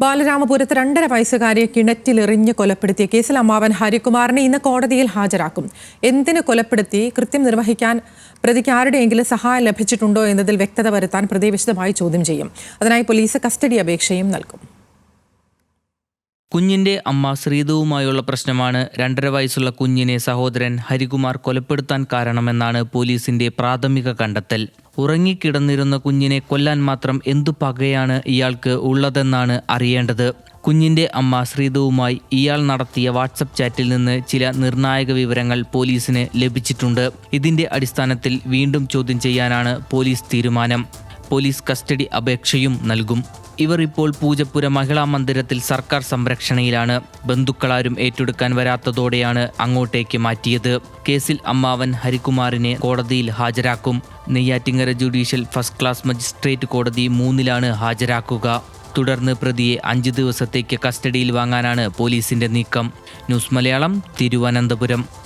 ബാലരാമപുരത്ത് രണ്ടര വയസ്സുകാരിയെ കിണറ്റിലെറിഞ്ഞ് കൊലപ്പെടുത്തിയ കേസിൽ അമ്മാവൻ ഹരികുമാറിനെ ഇന്ന് കോടതിയിൽ ഹാജരാക്കും. എന്തിന് കൊലപ്പെടുത്തി കൃത്യം നിർവഹിക്കാൻ പ്രതിക്ക് ആരുടെയെങ്കിലും സഹായം ലഭിച്ചിട്ടുണ്ടോ എന്നതിൽ വ്യക്തത വരുത്താൻ പ്രതി വിശദമായി ചോദ്യം ചെയ്യും. അതിനായി പോലീസ് കസ്റ്റഡി അപേക്ഷയും നൽകും. കുഞ്ഞിന്റെ അമ്മ ശ്രീധുവുമായുള്ള പ്രശ്നമാണ് രണ്ടര വയസ്സുള്ള കുഞ്ഞിനെ സഹോദരൻ ഹരികുമാർ കൊലപ്പെടുത്താൻ കാരണമെന്നാണ് പോലീസിന്റെ പ്രാഥമിക കണ്ടെത്തൽ. ഉറങ്ങിക്കിടന്നിരുന്ന കുഞ്ഞിനെ കൊല്ലാൻ മാത്രം എന്തു പകയാണ് ഇയാൾക്ക് ഉള്ളതെന്നാണ് അറിയേണ്ടത്. കുഞ്ഞിന്റെ അമ്മ ശ്രീധുവുമായി ഇയാൾ നടത്തിയ വാട്സപ്പ് ചാറ്റിൽ നിന്ന് ചില നിർണായക വിവരങ്ങൾ പോലീസിന് ലഭിച്ചിട്ടുണ്ട്. ഇതിന്റെ അടിസ്ഥാനത്തിൽ വീണ്ടും ചോദ്യം ചെയ്യാനാണ് പോലീസ് തീരുമാനം. പോലീസ് കസ്റ്റഡി അപേക്ഷയും നൽകും. ഇവർ ഇപ്പോൾ പൂജപ്പുര മഹിളാ മന്ദിരത്തിൽ സർക്കാർ സംരക്ഷണയിലാണ്. ബന്ധുക്കളാരും ഏറ്റെടുക്കാൻ വരാത്തതോടെയാണ് അങ്ങോട്ടേക്ക് മാറ്റിയത്. കേസിൽ അമ്മാവൻ ഹരികുമാറിനെ കോടതിയിൽ ഹാജരാക്കും. Neyyattinkara judicial first class magistrate കോടതി മൂന്നിലാണ് ഹാജരാക്കുക. തുടർന്ന് പ്രതിയെ അഞ്ച് ദിവസത്തേക്ക് കസ്റ്റഡിയിൽ വാങ്ങാനാണ് പോലീസിന്റെ നീക്കം. ന്യൂസ് മലയാളം തിരുവനന്തപുരം.